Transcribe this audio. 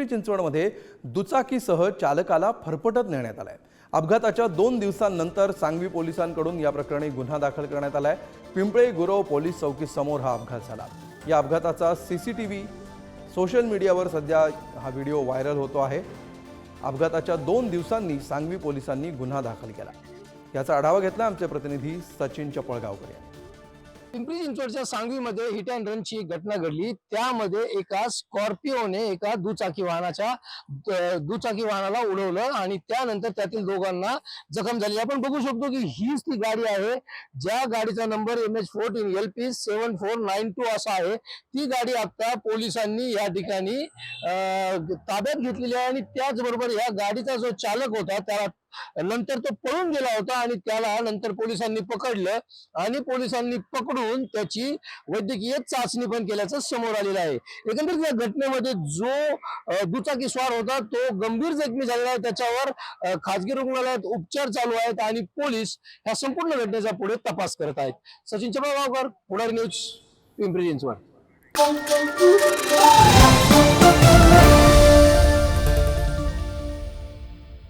पिंपरी चिंचवडमध्ये दुचाकीसह चालकाला फरफटत नेण्यात आलाय. अपघाताच्या दोन दिवसांनंतर सांगवी पोलिसांकडून या प्रकरणी गुन्हा दाखल करण्यात आलाय. पिंपळे गुरव पोलीस चौकीसमोर हा अपघात झाला. या अपघाताचा सीसीटीव्ही सोशल मीडियावर सध्या हा व्हिडिओ व्हायरल होतो आहे. अपघाताच्या दोन दिवसांनी सांगवी पोलिसांनी गुन्हा दाखल केला. याचा आढावा घेतला आमचे प्रतिनिधी सचिन चपळगावकर यांनी. पिंपरी चिंचवडच्या सांगवीमध्ये हिट अँड रनची एक घटना घडली. त्यामध्ये एका स्कॉर्पिओने एका दुचाकी वाहनाच्या दुचाकी वाहनाला उडवलं आणि त्यानंतर त्यातील दोघांना जखम झाली. आपण बघू शकतो की हीच ती गाडी आहे. ज्या गाडीचा number M H fourteen L P seven four nine two असा आहे. ती गाडी आता पोलिसांनी या ठिकाणी ताब्यात घेतलेली आहे आणि त्याचबरोबर या गाडीचा जो चालक होता त्याला नंतर तो पळून गेला होता आणि त्याला नंतर पोलिसांनी पकडलं आणि पोलिसांनी पकडून त्याची वैद्यकीय चाचणी पण केल्याचं समोर आलेलं आहे. एकंदरीत या घटनेमध्ये जो दुचाकी स्वार होता तो गंभीर जखमी झालेला आहे. त्याच्यावर खाजगी रुग्णालयात उपचार चालू आहेत आणि पोलीस ह्या संपूर्ण घटनेचा पुढे तपास करत आहेत. सचिन चपळगावकर पुढारी न्यूज पिंपरी चिंचवड.